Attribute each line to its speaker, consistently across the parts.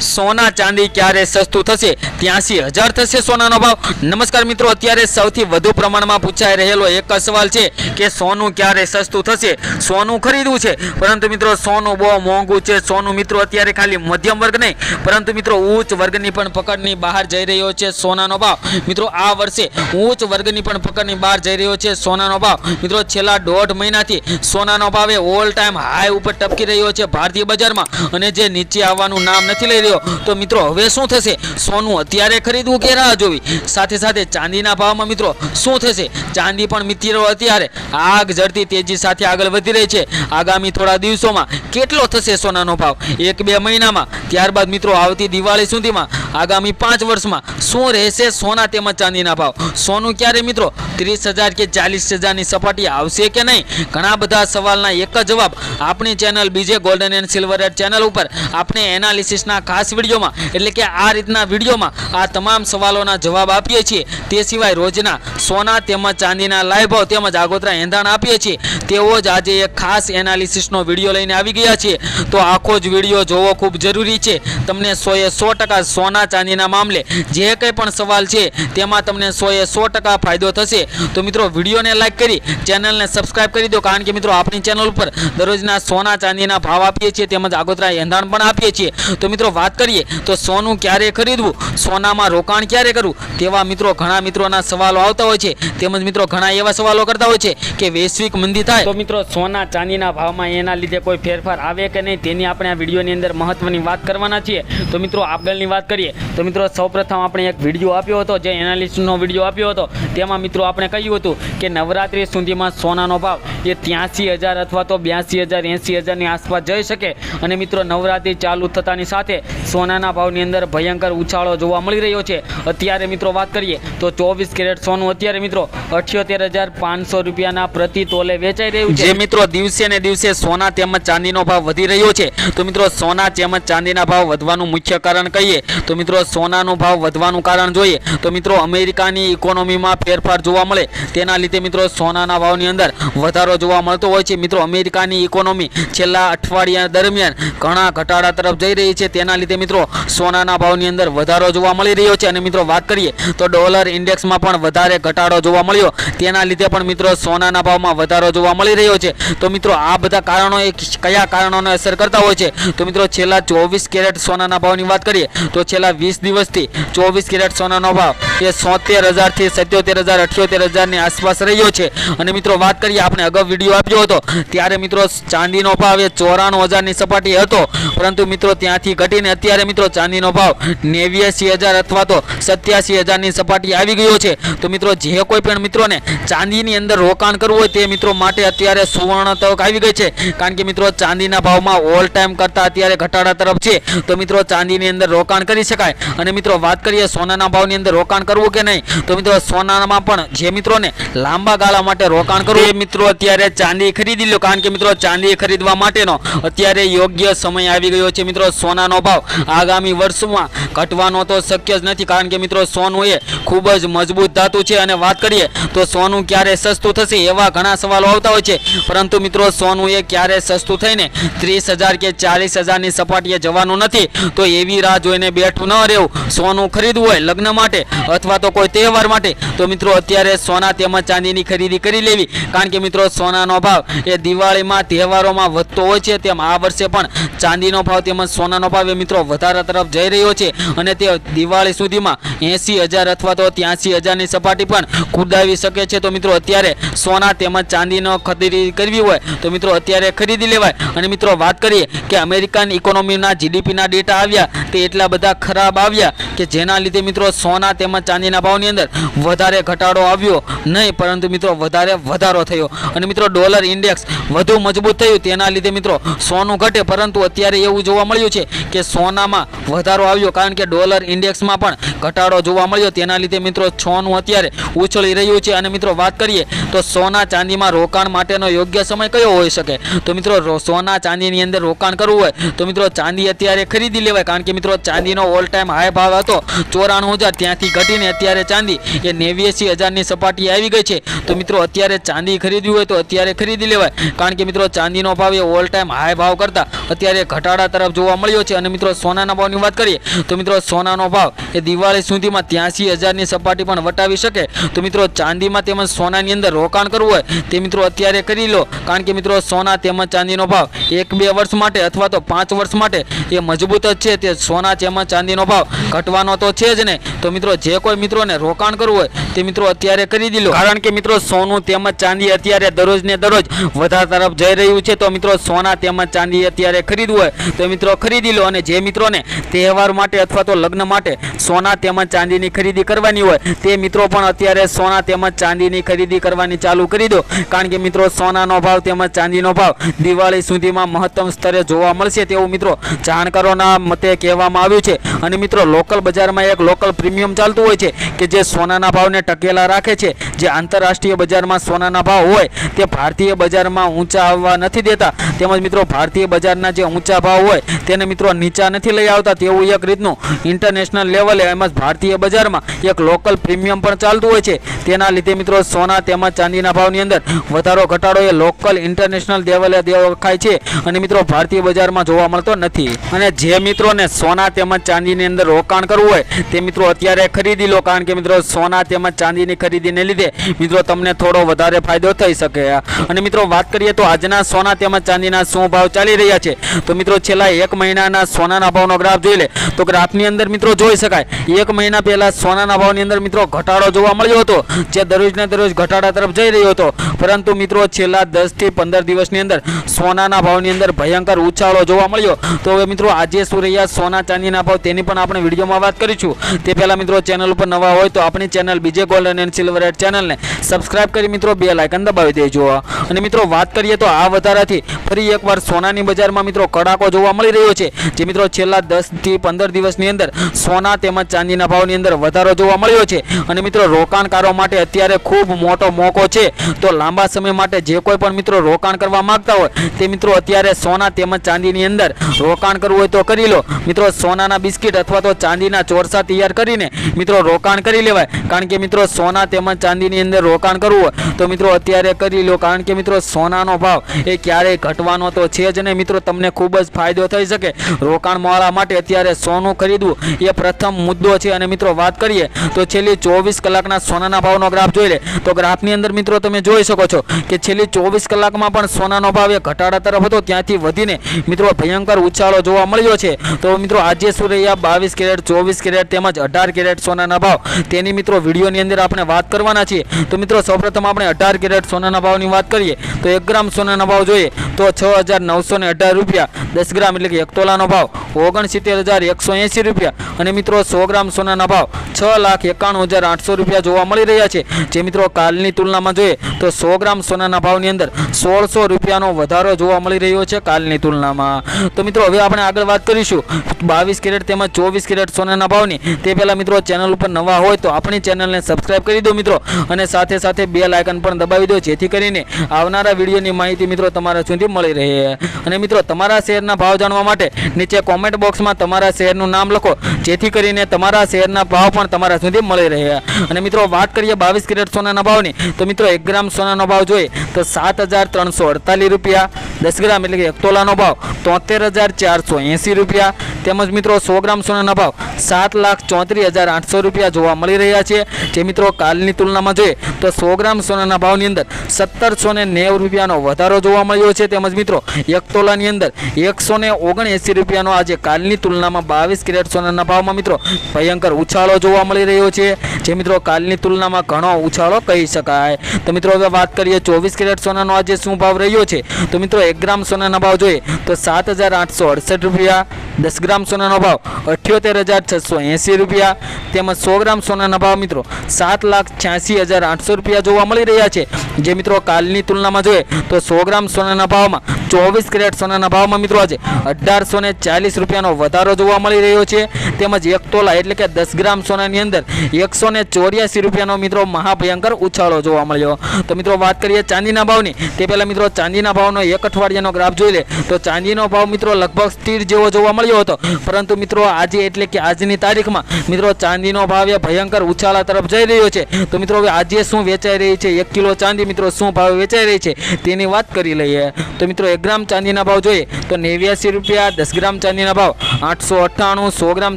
Speaker 1: સોના ચાંદી ક્યારે સસ્તું થશે? ત્યાંસી હજાર થશે સોનાનો ભાવ. નમસ્કાર મિત્રો, અત્યારે સૌથી વધુ પ્રમાણમાં પૂછાઈ રહેલો એક સવાલ છે કે સોનું ક્યારે સસ્તું થશે? સોનું ખરીદવું છે. પરંતુ મિત્રો, સોનું બહુ મોંઘું છે. સોનું મિત્રો, અત્યારે ખાલી મધ્યમ વર્ગ નહીં. પરંતુ મિત્રો, ઉચ્ચ વર્ગની પણ પકડની બહાર જઈ રહ્યો છે સોનાનો ભાવ. મિત્રો, આ વર્ષે ઉચ્ચ વર્ગની પણ પકડની બહાર જઈ રહ્યો છે સોનાનો ભાવ. મિત્રો, છેલ્લા દોઢ મહિનાથી સોનાનો ભાવ ઓલ ટાઈમ હાઈ ઉપર ટપકી રહ્યો છે ભારતીય બજારમાં. અને જે નીચે આવવાનું નામ નથી લઈ રહ્યો તો મિત્રો, હવે શું થશે? સોનું અત્યારે ખરીદવું કે રાહ જોવી? સાથે સાથે ચાંદીના ભાવમાં મિત્રો, શું થશે? ચાંદી પણ મિત્રો અત્યારે આગ ઝડતી તેજી સાથે આગળ વધી રહી છે. આગામી થોડા દિવસોમાં કેટલો થશે સોનાનો ભાવ? એક બે મહિનામાં. ત્યારબાદ મિત્રો, આવતી દિવાળી સુધીમાં આગામી પાંચ વર્ષમાં શું રહેશે સોના તેમજ ચાંદીના ભાવ? સોનું ક્યારે મિત્રો? ત્રીસ હજાર કે ચાલીસ હજારની સપાટી આવશે કે નહીં? ઘણા બધા સવાલના એક જ જવાબ આપણી ચેનલ બીજે ગોલ્ડન એન્ડ સિલ્વર ચેનલ ઉપર આપણે એનાલિસિસના ખાસ વિડીયોમાં, એટલે કે આ રીતના વિડીયોમાં આ તમામ સવાલોના જવાબ આપીએ છીએ. તે સિવાય રોજના સોના તેમજ ચાંદીના લાઈવ ભાવ તેમજ આગોતરા એંધાણ આપીએ છીએ. તેવો જ આજે એક ખાસ એનાલિસિસનો વીડિયો લઈને આવી ગયા છીએ. તો આખો જ વીડિયો જોવો ખૂબ જરૂરી છે. તમને સોએ સો ટકા સોના ચાંદીના મામલે જે કંઈ પણ સવાલ છે તેમાં તમને સોએ સો ટકા ફાયદો થશે. તો મિત્રો, વિડીયોને લાઇક કરી, ચેનલને સબસ્ક્રાઇબ કરી દો, કારણ કે મિત્રો, આપણી ચેનલ ઉપર દરરોજના સોના ચાંદીના ભાવ આપીએ છીએ, તેમજ આગોતરા એંધાણ પણ આપીએ છીએ. તો મિત્રો, વાત કરીએ, તો સોનું ક્યારે ખરીદવું? સોનામાં રોકાણ ક્યારે કરવું? તેવા મિત્રો, ઘણા મિત્રોના સવાલો આવતા હોય છે. તેમજ મિત્રો, ઘણા એવા સવાલો કરતા હોય છે કે વૈશ્વિક મંદી થાય. તો મિત્રો સોના ચાંદીના ભાવમાં એના લીધે કોઈ ફેરફાર આવે કે નહીં, તેની આપણે આ વિડીયોની અંદર મહત્વની વાત કરવાના છીએ. તો મિત્રો, આગળની વાત કરીએ. તો મિત્રો, સૌપ્રથમ આપણે એક વીડિયો આપ્યો હતો, જે એનાલિસ્ટનો વીડિયો આપ્યો હતો. તેમાં મિત્રો, આપણે કહ્યું હતું કે નવરાત્રિ સુધીમાં સોનાનો ભાવ એ ત્યાંસી હજાર અથવા તો બ્યાસી હજાર, એંસી હજારની આસપાસ જઈ શકે. અને મિત્રો, નવરાત્રિ ચાલુ થતાની સાથે સોનાના ભાવની અંદર ભયંકર ઉછાળો જોવા મળી રહ્યો છે. અત્યારે મિત્રો, વાત કરીએ તો ચોવીસ કેરેટ સોનું અત્યારે મિત્રો, અઠ્યોતેર હજાર પાંચસો રૂપિયાના પ્રતિ તોલે વેચાઈ રહ્યું છે. મિત્રો, દિવસે ને દિવસે સોના તેમજ ચાંદીનો ભાવ વધી રહ્યો છે. તો મિત્રો, સોના તેમજ ચાંદીના ભાવ વધવાનું મુખ્ય કારણ કહીએ તો મિત્રો, સોનાનો ભાવ વધવાનું કારણ જોઈએ તો મિત્રો, અમેરિકાની ઇકોનોમીમાં ફેરફાર જોવા મળે. તેના લીધે મિત્રો, સોનાના ભાવની અંદર વધારો જોવા મળતો હોય છે. મિત્રો, અમેરિકાની ઇકોનોમી છેલ્લા અઠવાડિયા દરમિયાન ઘણા ઘટાડા તરફ જઈ રહી છે. તેના લીધે મિત્રો, સોનાના ભાવની અંદર વધારો જોવા મળી રહ્યો છે. અને મિત્રો, વાત કરીએ તો ડોલર ઇન્ડેક્સમાં પણ વધારે ઘટાડો જોવા મળ્યો. તેના લીધે પણ મિત્રો, સોનાના ભાવમાં વધારો જોવા મળી રહ્યો છે. તો મિત્રો, આ બધા કારણો એ કયા કારણોને અસર કરતા હોય છે? તો મિત્રો, છેલ્લા ચોવીસ કેરેટ સોનાના ભાવની વાત કરીએ તો છેલ્લા વીસ દિવસથી ચોવીસ કેરેટ સોનાનો ભાવ એ સોતેર હજારથી સત્યોતેર હજાર, અઠ્યોતેર હજારની આસપાસ રહ્યો છે. અને મિત્રો વાત કરીએ, આપણે અગાઉ વીડિયો આપ્યો હતો, ત્યારે મિત્રો ચાંદીનો ભાવ એ ચોરાણું હજારની સપાટી હતો. પરંતુ મિત્રો ત્યાંથી ઘટીને અત્યારે મિત્રો ચાંદીનો ભાવ નેવ્યાસી હજાર અથવા તો સત્યાસી હજારની સપાટી આવી ગયો છે. તો મિત્રો જે કોઈ પણ મિત્રોને ચાંદીની અંદર રોકાણ કરવું હોય તે મિત્રો માટે અત્યારે સુવર્ણ તક આવી ગઈ છે. કારણ કે મિત્રો ચાંદીના ભાવમાં ઓલ ટાઈમ કરતાં અત્યારે ઘટાડા તરફ છે. તો મિત્રો ચાંદીની અંદર રોકાણ કરી શકાય અને મિત્રો, વાત કરીએ સોનાના ભાવની અંદર રોકાણ કરવું કે નહીં, તો મિત્રો, સોનામાં પણ જે મિત્રોને લાંબા ગાળા માટે રોકાણ કરવું, એ મિત્રો અત્યારે ચાંદી ખરીદી લો કારણ કે મિત્રો, ચાંદી ખરીદવા માટેનો અત્યારે યોગ્ય સમય આવી ગયો છે મિત્રો. સોનાનો ભાવ આગામી વર્ષમાં ઘટવાનો તો શક્ય જ નથી. કારણ કે મિત્રો, સોનું એ ખૂબ જ મજબૂત ધાતુ છે. અને વાત કરીએ તો સોનું ક્યારે સસ્તું થશે એવા ઘણા સવાલો આવતા હોય છે. પરંતુ મિત્રો, સોનું એ ક્યારે સસ્તું થઈને ત્રીસ હજાર કે ચાલીસ હજારની સપાટીએ જવાનું નથી. તો એવી રાહ જોઈને બેઠું ન રહેવું. સોનું ખરીદવું હોય લગ્ન માટે અથવા તો કોઈ તહેવાર માટે, તો મિત્રો અત્યારે સોના તેમજ ચાંદીની ખરીદી કરી લેવી. કારણ કે મિત્રો સોનાનો ભાવ એ દિવાળીમાં, તહેવારોમાં વધતો હોય છે તેમ આ વર્ષે પણ ચાંદીનો ભાવ તેમજ સોનાનો ભાવ એ મિત્રો વધારા તરફ જઈ રહ્યો છે. અને તે દિવાળી સુધીમાં એંસી હજાર અથવા તો ત્યાંસી હજારની સપાટી પણ કુદાવી શકે છે. તો મિત્રો અત્યારે સોના તેમજ ચાંદીનો ખરીદી કરવી હોય, તો મિત્રો અત્યારે ખરીદી લેવાય. અને મિત્રો વાત કરીએ કે અમેરિકન ઇકોનોમીના જીડીપીના ડેટા આવ્યા, તે એટલા બધા ખરાબ આવ્યા કે જેના લીધે મિત્રો સોના તેમજ ચાંદીના ભાવની અંદર વધારે ઘટાડો આવ્યો નહીં, પરંતુ મિત્રો વધારે વધારો થયો. અને મિત્રો ડોલર ઇન્ડેક્સ વધુ મજબૂત થયું. તેના લીધે મિત્રો સોનું ઘટે, પરંતુ અત્યારે એવું જોવા મળ્યું છે કે સોનામાં વધારો આવ્યો, કારણ કે ડોલર ઇન્ડેક્સમાં પણ ઘટાડો જોવા મળ્યો. તેના લીધે મિત્રો સોનું અત્યારે ઉછળી રહ્યું છે. અને મિત્રો વાત કરીએ તો સોના ચાંદીમાં રોકાણ માટેનો યોગ્ય સમય કયો હોઈ શકે? તો મિત્રો સોના ચાંદીની અંદર રોકાણ કરવું હોય, તો મિત્રો ચાંદી અત્યારે ખરીદી લેવાય, કારણ કે મિત્રો ચાંદીનો ઓલ ટાઈમ હાઈ ભાવ હતો. ચોરાણું હજાર ત્યાંથી ઘટીને અત્યારે ચાંદી. એ નેવ્યાસી હજારની સપાટી આવી ગઈ છે. તો મિત્રો, અત્યારે ચાંદી ખરીદવી હોય તો અત્યારે ખરીદી લેવાય. કારણ કે મિત્રો, ચાંદીનો ભાવ એ ઓલ ટાઈમ હાઈ ભાવ કરતા અત્યારે ઘટાડા તરફ જોવા મળ્યો છે. અને મિત્રો, સોનાના ભાવની વાત કરીએ, તો મિત્રો, સોનાનો ભાવ એ દિવાળી સુધીમાં ત્યાંસી હજારની સપાટી પણ વટાવી શકે. તો મિત્રો, ચાંદીમાં તેમજ સોનાની અંદર રોકાણ કરવું હોય, તે મિત્રો અત્યારે કરી લો. કારણ કે મિત્રો, સોના તેમજ ચાંદીનો ભાવ એક બે વર્ષ માટે અથવા તો પાંચ વર્ષ માટે એ મજબૂત જ છે. તે સોના તેમજ ચાંદીનો ભાવ ઘટવાનો તો છે જ નહીં તો મિત્રો, જે કોઈ મિત્રોને રોકાણ કરવું હોય, તે મિત્રો અત્યારે ખરીદી લો કારણ કે મિત્રો, સોનું તેમજ ચાંદી અત્યારે દરરોજ ને દરરોજ વધારા તરફ જઈ રહ્યું છે. તો મિત્રો, સોના તેમજ ચાંદી અત્યારે ખરીદવું હોય, તો મિત્રો ખરીદી લો. અને જે મિત્રોને તહેવાર માટે અથવા તો લગ્ન માટે સોના તેમજ ચાંદીની ખરીદી કરવાની હોય, તે મિત્રો પણ અત્યારે સોના તેમજ ચાંદીની ખરીદી કરવાની ચાલુ કરી દો. કારણ કે મિત્રો, સોનાનો ભાવ તેમજ ચાંદીનો ભાવ દિવાળી સુધીમાં મહત્તમ સ્તરે જોવા મળશે તેવું મિત્રો જાણકારોના મતે કહેવામાં આવ્યું છે. અને મિત્રો, લોકલ બજારમાં એક લોકલ પ્રીમિયમ ચાલતું હોય છે કે જે સોનાના ભાવને ટકેલા રાખે છે. જે આંતરરાષ્ટ્રીય બજારમાં સોનાના ભાવ હોય, તે ભારતીય બજારમાં ઊંચા આવવા નથી દેતા. તેમજ મિત્રો, ભારતીય બજારના જે ઊંચા ભાવ હોય, તેને મિત્રો નીચા નથી લઈ આવતા. તેવું એક રીતનું ઇન્ટરનેશનલ લેવલે એમ જ ભારતીય બજારમાં એક લોકલ પ્રીમિયમ પણ ચાલતું હોય છે. તેના લીધે મિત્રો, સોના તેમજ ચાંદીના ભાવની અંદર વધારો, ઘટાડો એ લોકલ ઇન્ટરનેશનલ લેવલે દેખાય છે. અને મિત્રો, ભારતીય બજારમાં જોવા મળતો નથી. અને જે મિત્રોને સોના તેમજ ચાંદીની અંદર રોકાણ કરવું હોય, તે મિત્રો અત્યારે ખરીદી લો. કારણ કે મિત્રો સોના તેમજ ચાંદીની ખરીદીને લીધે મિત્રો તમને થોડો વધારે ફાયદો થઈ શકે. અને મિત્રો વાત કરીએ તો આજના સોના તેમજ ચાંદીના શું ભાવ ચાલી રહ્યા છે? તો મિત્રો છેલ્લા એક મહિનાના સોનાના ભાવનો ગ્રાફ જોઈ લે. તો ગ્રાફની અંદર મિત્રો જોઈ શકાય. એક મહિના પહેલાં સોનાના ભાવની અંદર મિત્રો ઘટાડો જોવા મળ્યો હતો, જે દરરોજને દરરોજ ઘટાડા તરફ જઈ રહ્યો હતો. પરંતુ મિત્રો છેલ્લા દસથી પંદર દિવસની અંદર સોનાના ભાવની અંદર ભયંકર ઉછાળો જોવા મળ્યો. તો હવે મિત્રો આજે શું રહ્યા? સોના ચાંદીના ભાવ તેની પણ આપણે વિડીયોમાં વાત કરીશું. તે પહેલાં મિત્રો ચેનલ ઉપર નવા હોય તો આપણી channel B J gold and silver ad ચેનલને સબસ્ક્રાઇબ કરી મિત્રો બે લાયકન દબાવી દેજો. અને મિત્રો વાત કરીએ તો આ વધારાથી ફરી એકવાર સોનાની બજારમાં મિત્રો કડાકો જોવા મળી રહ્યો છે. જે મિત્રો છેલ્લા દસથી પંદર દિવસની અંદર સોના તેમજ ચાંદીના ભાવની અંદર વધારો જોવા મળ્યો છે. અને મિત્રો રોકાણકારો માટે અત્યારે ખૂબ મોટો મોકો છે. તો લાંબા સમય માટે જે કોઈ પણ મિત્રો રોકાણ કરવા માંગતા હોય તે મિત્રો અત્યારે સોના તેમજ ચાંદીની અંદર રોકાણ કરવું હોય તો કરી લો. મિત્રો સોનાના બિસ્કિટ અથવા તો ચાંદીના ચોરસા તૈયાર કરીને મિત્રો રોકાણ કરી લેવાય. કારણ કે મિત્રો સોના તેમજ ચાંદીની અંદર રોકાણ કરવું હોય તો મિત્રો અત્યારે કરી લો. કારણ કે મિત્રો સોનાનો ભાવ એ ક્યારેય ઘટવાનો તો છે જ નહીં. મિત્રો તમને ખૂબ જ ફાયદો થઈ શકે. રોકાણવાળા માટે અત્યારે સોનું ખરીદવું એ પ્રથમ મુદ્દો છે. અને મિત્રો વાત કરીએ તો છેલ્લી ચોવીસ કલાકના સોનાના ભાવનો ગ્રાફ જોઈ લે. તો ગ્રાફની અંદર મિત્રો તમે જોઈ શકો છો કે છેલ્લી ચોવીસ કલાકમાં પણ સોનાનો ભાવ એ ઘટાડા તરફ હતો. ત્યાંથી વધીને મિત્રો ભયંકર ઉછાળો જોવા મળ્યો છે. તો મિત્રો આજે શું રહ્યા બાવીસ કેરેટ, ચોવીસ કેરેટ તેમજ અઢાર કેરેટ સોનાના ભાવ. તેની મિત્રો વિડીયોની અંદર આપણે વાત કરવાના છીએ. તો મિત્રો, સૌપ્રથમ આપણે અઢાર કેરેટ સોનાના ભાવની વાત કરીએ. તો એક ગ્રામ સોનાના ભાવ જોઈએ. તો છ હજાર નવસો ને અઢાર રૂપિયા. દસ ગ્રામ એટલે કે એક તોલાનો ભાવ. ઓગણસિત્તેર હજાર એકસો એંસી રૂપિયા. અને મિત્રો, સો ગ્રામ સોનાના ભાવ છ લાખ એકાણું હજાર આઠસો રૂપિયા જોવા મળી રહ્યા છે. જે મિત્રો કાલની તુલનામાં જોઈએ, તો સો ગ્રામ સોનાના ભાવની અંદર સોળસો રૂપિયાનો વધારો જોવા મળી રહ્યો છે કાલની તુલનામાં. તો મિત્રો, હવે આપણે આગળ વાત કરીશું. બાવીસ કેરેટ તેમજ ચોવીસ કેરેટ સોનાના ભાવની. તે પહેલાં મિત્રો ચેનલ ઉપર નવા હોય તો આપણી ચેનલને સબસ્ક્રાઈબ કરી દો મિત્રો. અને સાથે સાથે બે લાયકન પણ દબાવી દો, જેથી કરીને આવનારા વિડીયોની માહિતી મિત્રો તમારા સુધી મળી રહે. અને મિત્રો તમારા શહેરના ભાવ જાણવા માટે નીચે કોમેન્ટ બોક્સમાં તમારા શહેરનું નામ લખો, જેથી કરીને તમારા શહેરના ભાવ પણ તમારા સુધી મળી રહે. અને મિત્રો વાત કરીએ બાવીસ કેરેટ સોનાના ભાવની, તો મિત્રો એક ગ્રામ સોનાનો ભાવ જોઈએ તો સાત હજાર ત્રણસો અડતાલીસ રૂપિયા, દસ ગ્રામ એટલે કે એક તોલાનો ભાવ તોતેર હજાર ચારસો એંસી રૂપિયા. તેમજ મિત્રો સો ગ્રામ સોનાના ભાવ સાત લાખ ચોત્રીસ હજાર આઠસો રૂપિયા જોવા મળી રહ્યા છે. જે મિત્રો કાલની તુલનામાં જોઈએ તો સો ગ્રામ સોનાના ભાવની અંદર સત્તરસો ને નેવું રૂપિયાનો વધારો જોવા મળ્યો છે. તેમજ મિત્રો એક તોલાની અંદર એકસો ને ઓગણએંસી રૂપિયાનો આજે કાલની તુલનામાં બાવીસ કેરેટ સોનાના ભાવમાં મિત્રો ભયંકર ઉછાળો જોવા મળી રહ્યો છે. જે મિત્રો કાલની તુલનામાં ઘણો ઉછાળો કહી શકાય. તો મિત્રો હવે વાત કરીએ ચોવીસ કેરેટ સોનાનો આજે શું ભાવ રહ્યો છે? તો મિત્રો એક ગ્રામ સોનાના ભાવ જોઈએ તો સાત હજાર આઠસો અડસઠ રૂપિયા દસ ગ્રામ સોનાનો ભાવ અઠ્યોતેર હજાર છસો એંસી રૂપિયા. તેમજ સો ગ્રામ સોનાના ભાવ મિત્રો સાત લાખ છ્યાસી હજાર આઠસો રૂપિયા જોવા મળી રહ્યા છે. જે મિત્રો કાલની તુલનામાં જોઈએ તો સો ગ્રામ સોનાના ભાવમાં ચોવીસ કેરેટ સોનાના ભાવમાં મિત્રો આજે અઢારસો ને ચાલીસ રૂપિયાનો વધારો જોવા મળી રહ્યો છે. તેમજ એક તોલા એટલે કે દસ ગ્રામ સોનાની અંદર એકસો ને ચોર્યાસી રૂપિયાનો મિત્રો મહાભયંકર ઉછાળો જોવા મળ્યો. તો મિત્રો વાત કરીએ ચાંદીના ભાવની. તે પહેલાં મિત્રો ચાંદીના ભાવનો એક અઠવાડિયાનો ગ્રાફ જોઈ લે. તો ચાંદીનો ભાવ મિત્રો લગભગ સ્થિર જેવો જોવા મળ્યો હતો. પરંતુ મિત્રો આજે એટલે કે આજની તારીખમાં મિત્રો ચાંદીનો ભાવ એ ભયંકર ઉછાળા તરફ જઈ રહ્યો છે. તો મિત્રો હવે આજે શું વેચાઈ રહી છે? એક કિલો ચાંદી મિત્રો શું ભાવ વેચાઈ રહી છે? તેની વાત કરી લઈએ. તો મિત્રો એક ગ્રામ ચાંદીના ભાવ જોઈએ. તો નેવ્યાસી રૂપિયા, દસ ગ્રામ ચાંદીના ભાવ, આઠસો અઠ્ઠાણું, સો ગ્રામ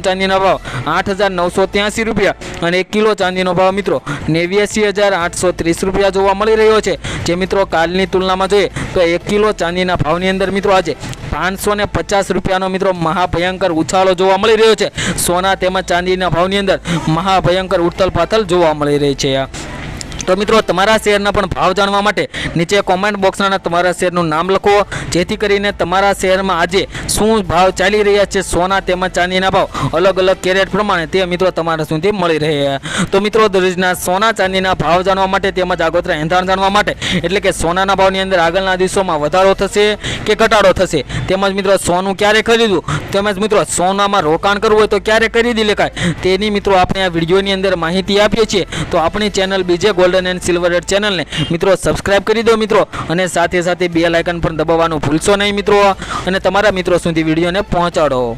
Speaker 1: ચાંદીના ભાવ, આઠ હજાર નવસો ત્યાંસી રૂપિયા અને એક કિલો ચાંદીનો ભાવ મિત્રો નેવ્યાસી હજાર આઠસો ત્રીસ રૂપિયા જોવા મળી રહ્યો છે. જે મિત્રો કાલની તુલનામાં જોઈએ તો એક કિલો ચાંદીના ભાવની અંદર મિત્રો આજે પાંચસો ને પચાસ રૂપિયાનો મિત્રો મહાભયંકર ઉછાળો જોવા મળી રહ્યો છે. સોના તેમજ ચાંદીના ભાવની અંદર મહાભયંકર ઉથલ પાથલ જોવા મળી રહી છે. તો મિત્રો, તમારા શહેરના પણ ભાવ જાણવા માટે નીચે કોમેન્ટ બોક્સના તમારા શેરનું નામ લખો. જેથી કરીને તમારા શહેરમાં આજે શું ભાવ ચાલી રહ્યા છે, સોના તેમજ ચાંદીના ભાવ અલગ અલગ કેરેટ પ્રમાણે તે મિત્રો તમારા સુધી મળી રહ્યા તો મિત્રો, દરરોજના સોના, ચાંદીના ભાવ જાણવા માટે તેમજ આગોતરા એંધાણ જાણવા માટે, એટલે કે સોનાના ભાવની અંદર આગળના દિવસોમાં વધારો થશે કે ઘટાડો થશે, તેમજ મિત્રો, સોનું ક્યારે ખરીદવું? તેમજ મિત્રો, સોનામાં રોકાણ કરવું હોય તો ક્યારે ખરીદી લેખાય તેની મિત્રો, આપણે આ વિડીયોની અંદર માહિતી આપીએ છીએ. તો આપણી ચેનલ બીજે ગોલ્ડન એન્ડ સિલ્વર ચેનલને મિત્રો સબસ્ક્રાઇબ કરી દો મિત્રો અને સાથે સાથે બે લાઇકન પણ દબાવવાનું ભૂલશો નહીં મિત્રો. અને તમારા મિત્રો સુધી વિડીયોને પહોંચાડો.